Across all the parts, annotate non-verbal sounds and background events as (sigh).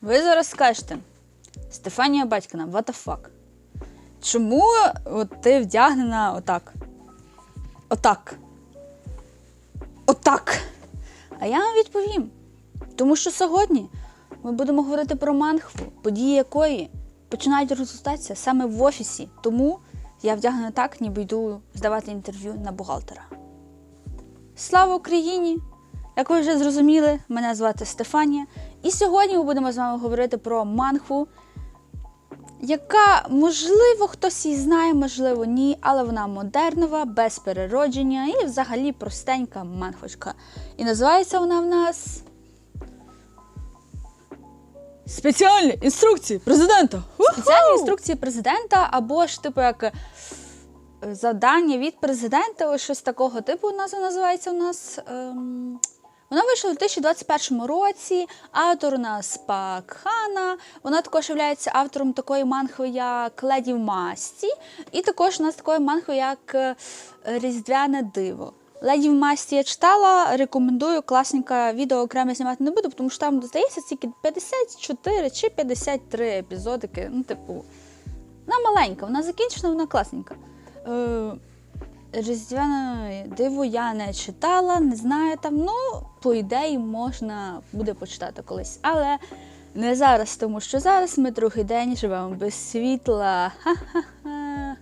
Ви зараз скажете, Стефанія Батькіна, what the fuck? Чому от ти вдягнена отак? Отак. Отак. А я вам відповім. Тому що сьогодні ми будемо говорити про манхву, події якої починають розгортатися саме в офісі. Тому я вдягнена так, ніби йду здавати інтерв'ю на бухгалтера. Слава Україні! Як ви вже зрозуміли, мене звати Стефанія. І сьогодні ми будемо з вами говорити про манхву, яка, можливо, хтось її знає, можливо, ні, але вона модернова, без переродження і взагалі простенька манхвочка. І називається вона в нас. Спеціальні інструкції президента. Спеціальні інструкції президента, або ж, типу, як е, завдання від президента, ось щось такого типу назва називається у нас. Ем... Вона вийшла у 2021 році. Автор у нас Пак Хана. Вона також є автором такої манхви, як Леді в масті, і також у нас такої манхви, як е, Різдвяне диво. Леді в масті я читала, рекомендую класненьке відео окремо знімати не буду, тому що там, здається, тільки 54 чи 53 епізодики. Ну, типу, вона маленька, вона закінчена, вона класненька. Е, Різдвяне диво я не читала, не знаю там. Ну, по ідеї, можна буде почитати колись. Але не зараз, тому що зараз ми другий день живемо без світла. Ха-ха-ха.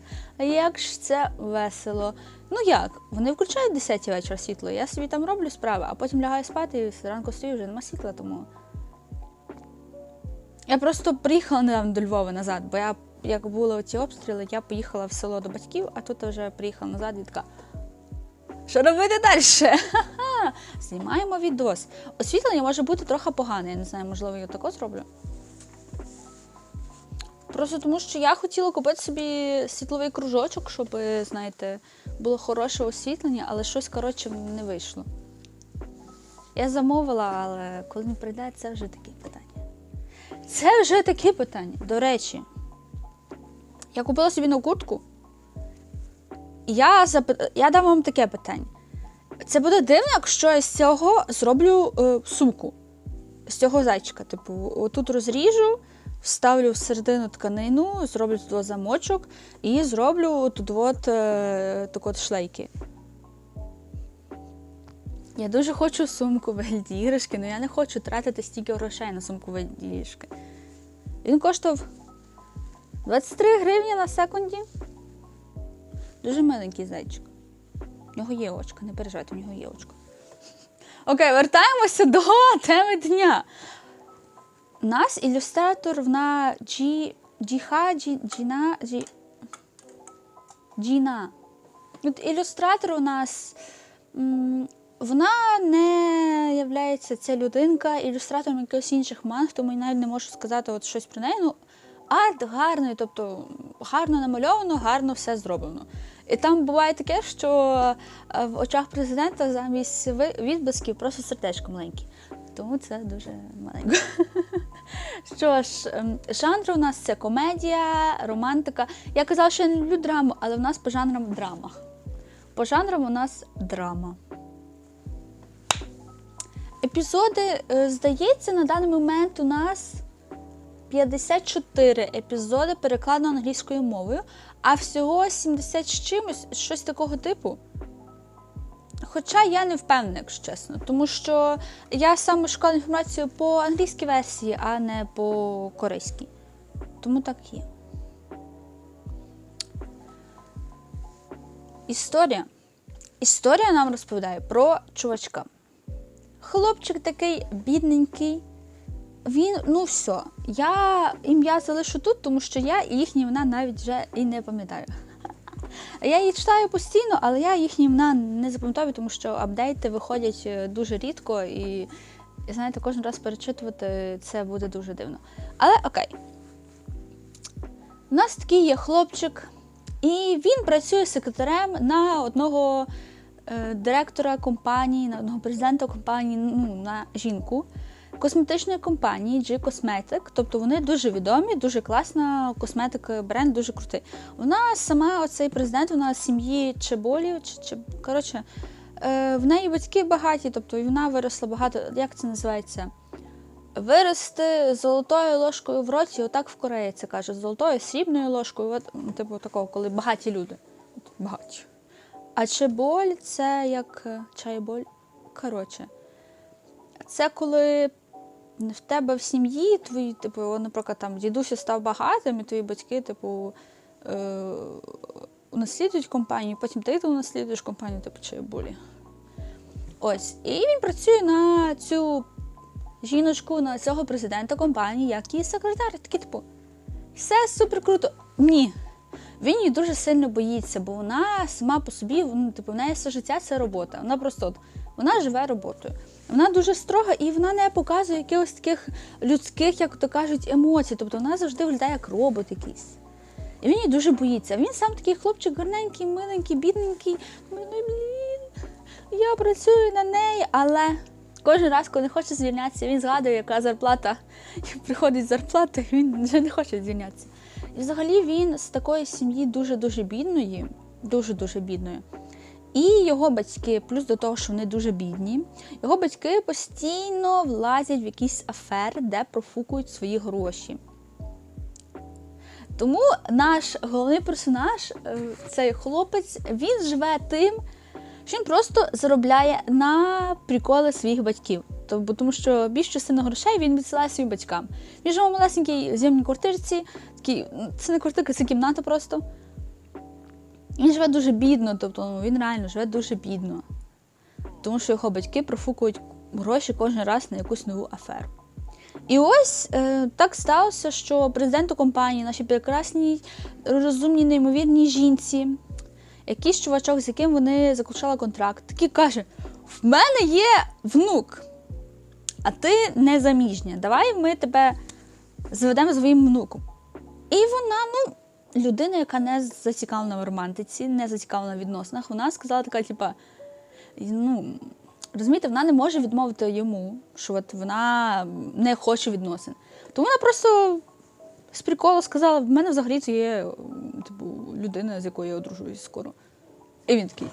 Як ж це весело. Ну як? Вони включають 10 вечора світло, я собі там роблю справи, а потім лягаю спати і зранку стою, вже нема світла, тому. Я просто приїхала недавно до Львова назад, бо я, як були ці обстріли, я поїхала в село до батьків, а тут вже приїхала назад і така. Що робити далі? (laughs) Знімаємо відос. Освітлення може бути трохи погане, я не знаю, можливо, я тако зроблю. Просто тому, що я хотіла купити собі світловий кружочок, щоб, знаєте, було хороше освітлення, але щось, коротше, не вийшло. Я замовила, але коли не прийде, це вже таке питання. Це вже таке питання. До речі, я купила собі нову куртку. Я, запит... я дам вам таке питання. Це буде дивно, якщо я з цього зроблю е, сумку. З цього зайчика. Типу, отут розріжу, вставлю всередину тканину, зроблю тут замочок і зроблю тут от, е, так от шлейки. Я дуже хочу сумку вигляді іграшки, але я не хочу тратити стільки грошей на сумку іграшки. Він коштував 23 гривні на секунді. Дуже миленький зайчик. У нього є очко, не переживайте, у нього є очко. Окей, вертаємося до теми дня. У нас ілюстратор вона Джі... Джіха, Джі... Джіна, Джі... Джіна. От ілюстратор у нас. Вона не являється ця людинка ілюстратором якихось інших манг, тому я навіть не можу сказати от щось про неї. Ну, арт гарний, тобто гарно намальовано, гарно все зроблено. І там буває таке, що е, в очах президента замість відблисків просто сердечко маленьке. Тому це дуже маленько. (laughs) Що ж, ем, жанр у нас це комедія, романтика. Я казала, що я не люблю драму, але в нас по жанрам драма. По жанрам у нас драма. Епізоди, е, здається, на даний момент у нас 54 епізоди перекладено англійською мовою, а всього 70 з чимось, щось такого типу. Хоча я не впевнена, якщо чесно, тому що я саме шукала інформацію по англійській версії, а не по корейській. Тому так є. Історія. Історія нам розповідає про чувачка. Хлопчик такий бідненький. Він, ну все, я ім'я залишу тут, тому що я їхні імена навіть вже і не пам'ятаю. Я її читаю постійно, але я їхні імена не запам'ятаю, тому що апдейти виходять е, дуже рідко і, знаєте, кожен раз перечитувати це буде дуже дивно. Але окей. У нас такий є хлопчик, і він працює секретарем на одного е, директора компанії, на одного президента компанії, ну, на жінку косметичної компанії G Cosmetic. Тобто вони дуже відомі, дуже класна косметика, бренд дуже крутий. Вона сама, оцей президент, вона з сім'ї Чеболів, чи, чи коротше, е, в неї батьки багаті, тобто і вона виросла багато. Як це називається? вирости золотою ложкою в роті, отак в Кореї це каже, золотою срібною ложкою, от, типу такого, коли багаті люди. Багаті. А чеболь це як е, чайболь. Коротше, це коли в тебе в сім'ї твої, типу, наприклад, там дідусь став багатим, і твої батьки, типу, е, унаслідують компанію, потім ти унаслідуєш компанію, типу чайболі. Ось. І він працює на цю жіночку, на цього президента компанії, як її секретар. Такий, типу, все супер круто. Ні. Він її дуже сильно боїться, бо вона сама по собі, ну, типу, в неї все життя це робота. Вона просто от, вона живе роботою. Вона дуже строга і вона не показує якихось таких людських, як то кажуть, емоцій. Тобто вона завжди виглядає як робот якийсь. І він її дуже боїться. Він сам такий хлопчик гарненький, миленький, бідненький. Ну, блін, я працюю на неї, але кожен раз, коли не хоче звільнятися, він згадує, яка зарплата. І приходить зарплата, він вже не хоче звільнятися. І взагалі він з такої сім'ї дуже-дуже бідної, дуже-дуже бідної. І його батьки, плюс до того, що вони дуже бідні, його батьки постійно влазять в якісь афери, де профукують свої гроші. Тому наш головний персонаж, е, цей хлопець, він живе тим, що він просто заробляє на приколи своїх батьків. Тобто, тому що більш частину грошей він відсилає своїм батькам. Він живе в малесенькій зимній квартирці, такій, це не квартирка, це кімната просто. Він живе дуже бідно, тобто ну, він реально живе дуже бідно. Тому що його батьки профукують гроші кожен раз на якусь нову аферу. І ось е, так сталося, що президенту компанії, нашій прекрасній, розумній, неймовірній жінці, якийсь чувачок, з яким вони заключали контракт, такий каже: в мене є внук, а ти не заміжня. Давай ми тебе заведемо своїм внуком. І вона, ну, людина, яка не зацікавлена в романтиці, не зацікавлена в відносинах, вона сказала така, типа, ну, розумієте, вона не може відмовити йому, що от вона не хоче відносин. Тому вона просто з приколу сказала: в мене взагалі це є типу, людина, з якою я одружуюсь скоро. І він такий.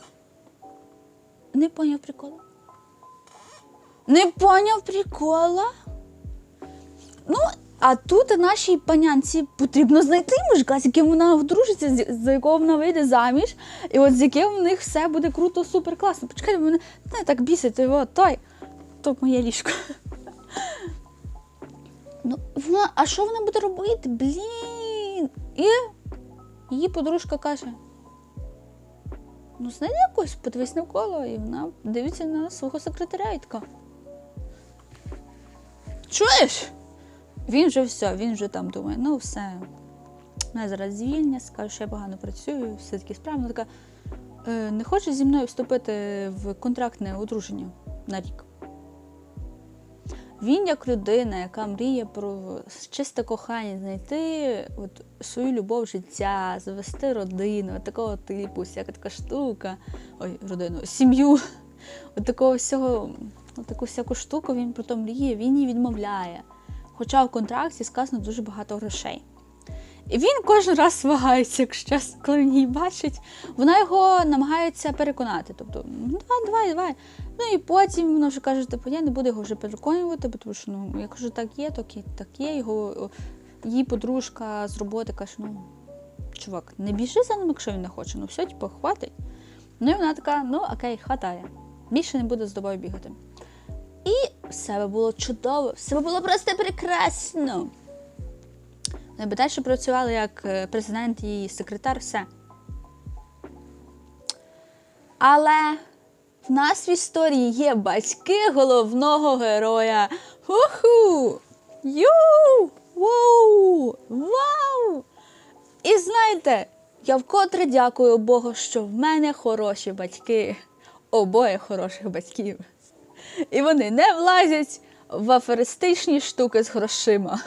Не поняв прикола. Не поняв прикола. Ну, а тут нашій панянці потрібно знайти мужика, з яким вона одружиться, з- якого вона вийде заміж, і от з яким в них все буде круто, супер класно. Почекайте, мене не так бісить, от той, то моє ліжко. Ну, вона, а що вона буде робити? Блін. І її подружка каже: ну, знайди якось, подивись навколо, і вона дивиться на свого секретаря і така. Чуєш? Він вже все, він вже там думає, ну все, мене зараз звільнять, скаже, що я погано працюю, все таки справи. Вона така, «Е, не хочеш зі мною вступити в контрактне одруження на рік? Він, як людина, яка мріє про чисте кохання, знайти от свою любов життя, завести родину, от такого типу, всяка така штука, ой, родину, сім'ю, от такого всього, от таку всяку штуку він про то мріє, він її відмовляє. Хоча в контракті сказано дуже багато грошей. І він кожен раз вагається, якщо коли він її бачить. Вона його намагається переконати. Тобто, ну давай, давай, давай. Ну і потім вона вже каже, типу, я не буду його вже переконувати, тому що ну, я кажу, так є, є, так є. Його її подружка з роботи каже, ну, чувак, не біжи за ним, якщо він не хоче. Ну все, типу, хватить. Ну і вона така, ну окей, хватає. Більше не буде з тобою бігати. І все би було чудово, все би було просто прекрасно. Вони би далі працювали як е, президент і секретар, все. Але в нас в історії є батьки головного героя. Ху-ху! Ю! Воу! Вау! І знаєте, я вкотре дякую Богу, що в мене хороші батьки. Обоє хороших батьків. І вони не влазять в аферистичні штуки з грошима.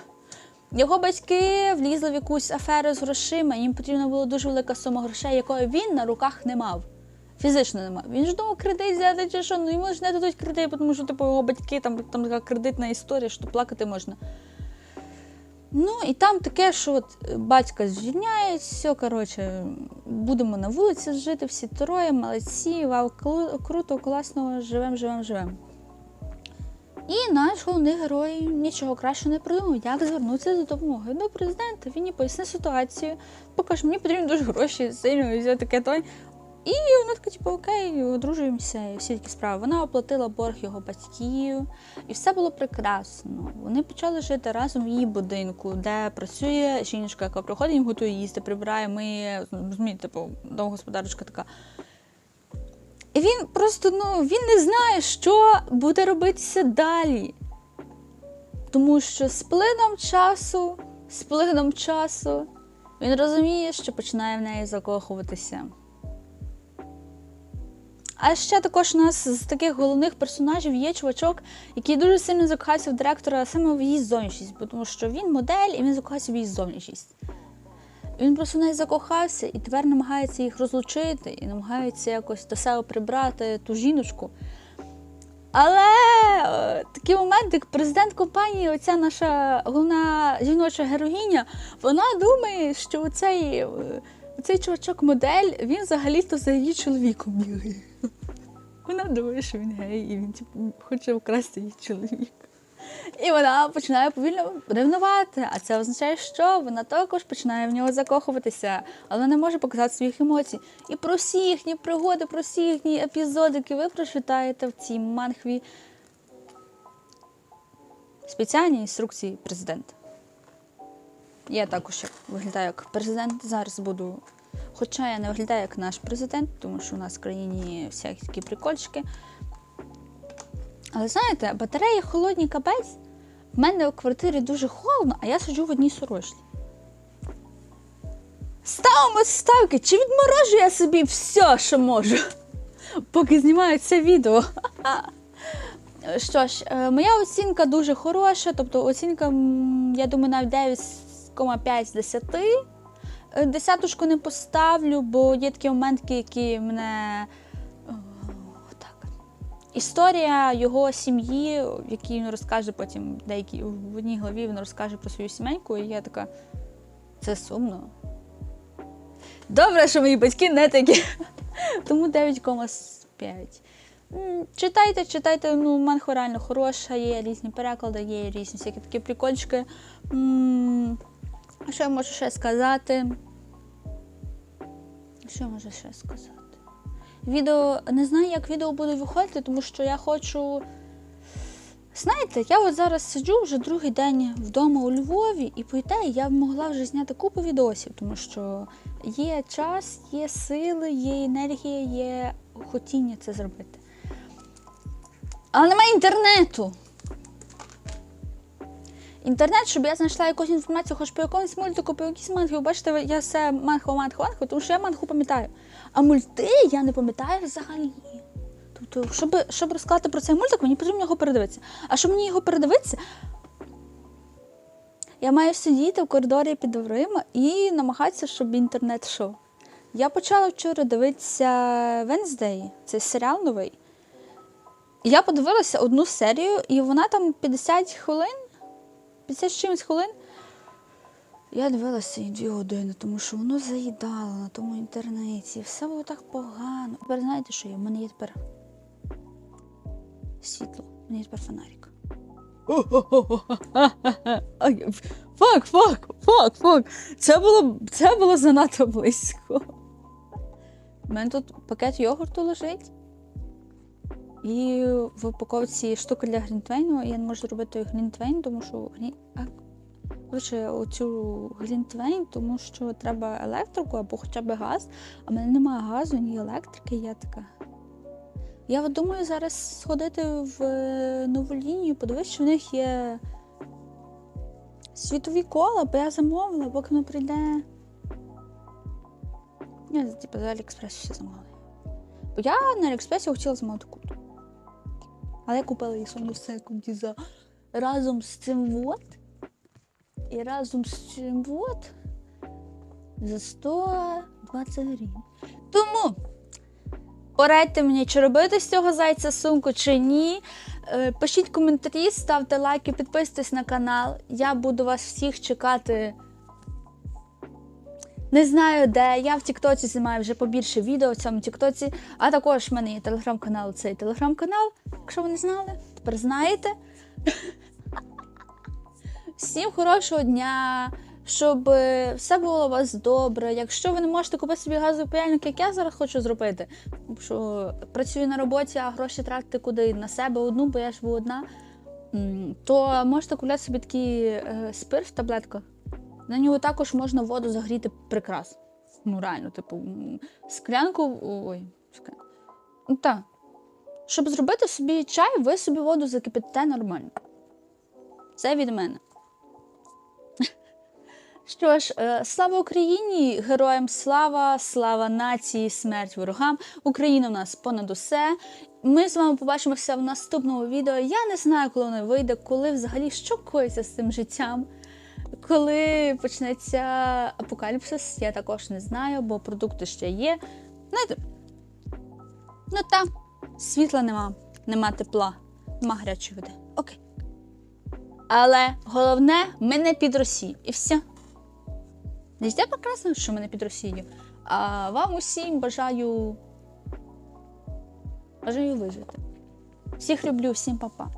Його батьки влізли в якусь аферу з грошима, їм потрібна була дуже велика сума грошей, якої він на руках не мав. Фізично не мав. Він ж думав кредит взяти чи що, ну йому ж не дадуть кредит, тому що типу, його батьки там, там така кредитна історія, що плакати можна. Ну і там таке, що от батька звільняють, все, коротше, будемо на вулиці жити, всі троє, молодці, вау, круто, класно, живем, живем, живем. І наш головний герой нічого кращого не придумав, як звернутися за допомогою до президента. Він їй пояснив ситуацію, покаже, мені потрібні дуже гроші, сильно і все таке той. І вона така, типу, окей, одружуємося, і всі такі справи. Вона оплатила борг його батьків, і все було прекрасно. Вони почали жити разом в її будинку, де працює жіночка, яка приходить, їм готує їсти, прибирає, миє, розумієте, типу, домогосподарочка така. Він просто ну, він не знає, що буде робитися далі. Тому що з плином часу, з плином часу, він розуміє, що починає в неї закохуватися. А ще також у нас з таких головних персонажів є чувачок, який дуже сильно закохався в директора саме в її зовнішність, тому що він модель і він закохався в її зовнішність. Він просто в неї закохався і тепер намагається їх розлучити і намагається якось до себе прибрати ту жіночку. Але е, такий момент, як президент компанії, оця наша головна жіноча героїня, вона думає, що оцей, е, оцей чувачок модель, він взагалі-то за її чоловіком бігає. Вона думає, що він гей, і він типу, хоче вкрасти її чоловіка. І вона починає повільно ревнувати. А це означає, що вона також починає в нього закохуватися, але не може показати своїх емоцій. І про всі їхні пригоди, про всі їхні епізодики ви прочитаєте в цій манхві спеціальні інструкції президента. Я також виглядаю як президент. Зараз буду. Хоча я не виглядаю як наш президент, тому що у нас в країні всякі такі прикольчики. Але знаєте, батареї холодні капець. В мене у квартирі дуже холодно, а я сиджу в одній сорочці. Ставимо ставки, чи відморожу я собі все, що можу, поки знімаю це відео. (laughs) Що ж, е, моя оцінка дуже хороша, тобто оцінка, я думаю, навіть 9,5 з 10. Е, Десяточку не поставлю, бо є такі моменти, які мене. Історія його сім'ї, в якій він розкаже потім деякі в одній главі він розкаже про свою сімейку, і я така. Це сумно. Добре, що мої батьки не такі. (laughs) Тому 9,5. Читайте, читайте, ну, манхва реально хороша, є різні переклади, є різні всякі такі прикольчики. Що я можу ще сказати? Що я можу ще сказати? Відео не знаю, як відео буде виходити, тому що я хочу. Знаєте, я от зараз сиджу вже другий день вдома у Львові, і по ідеї я б могла вже зняти купу відосів, тому що є час, є сили, є енергія, є хотіння це зробити. Але немає інтернету. Інтернет, щоб я знайшла якусь інформацію, хоч по якомусь мультику, по якійсь манхі. Бачите, я все манху, тому що я манху пам'ятаю. А мульти я не пам'ятаю взагалі. Тобто, щоб, щоб розказати про цей мультик, мені потрібно його передивитися. А щоб мені його передивитися, я маю сидіти в коридорі під дверима і намагатися, щоб інтернет йшов. Я почала вчора дивитися Wednesday, це серіал новий. Я подивилася одну серію, і вона там 50 хвилин, 50 чимось хвилин. Я дивилася і дві години, тому що воно заїдало на тому інтернеті. Все було так погано. Тепер знаєте, що є? У мене є тепер світло, у мене є тепер фонарик. (laughs) Фак, фак, фак, фак. Це було, це було занадто близько. У мене тут пакет йогурту лежить. І в упаковці штука для глінтвейну. Я не можу зробити глінтвейн, тому що а, оцю глінтвейн, тому що треба електрику або хоча б газ. А в мене немає газу, ні електрики, я така. Я от думаю зараз сходити в е, нову лінію, подивитися, що в них є світові кола, бо я замовила, поки воно прийде. Я типу, за Аліекспрес все замовила. Бо я на Аліекспресі хотіла замовити куртку. Але я купила її секунді за разом з цим вот. І разом з цим вот за 120 гривень. Тому порадьте мені, чи робити з цього зайця сумку, чи ні. Е, Пишіть коментарі, ставте лайки, підписуйтесь на канал. Я буду вас всіх чекати. Не знаю де. Я в Тіктоці знімаю вже побільше відео в цьому Тіктоці. А також в мене є телеграм-канал, цей телеграм-канал. Якщо ви не знали, тепер знаєте. Всім хорошого дня, щоб е, все було у вас добре. Якщо ви не можете купити собі газовий паяльник, як я зараз хочу зробити, що працюю на роботі, а гроші тратити куди на себе одну, бо я живу одна, то можете купляти собі такий е, спирт в таблетках. На нього також можна воду загріти прикрас. Ну, реально, типу, склянку. Ой, скля... ну, так. Щоб зробити собі чай, ви собі воду закипите нормально. Це від мене. Що ж, е, слава Україні, героям слава, слава нації, смерть ворогам. Україна в нас понад усе. Ми з вами побачимося в наступному відео. Я не знаю, коли воно вийде, коли взагалі що коїться з цим життям. Коли почнеться апокаліпсис, я також не знаю, бо продукти ще є. Знаєте, ну та світла нема, нема тепла, нема гарячої води. Окей. Але головне, ми не під Росією. І все. Життя прекрасно, що мене під Росію. А вам усім бажаю. Бажаю вижити. Всіх люблю, всім па-па.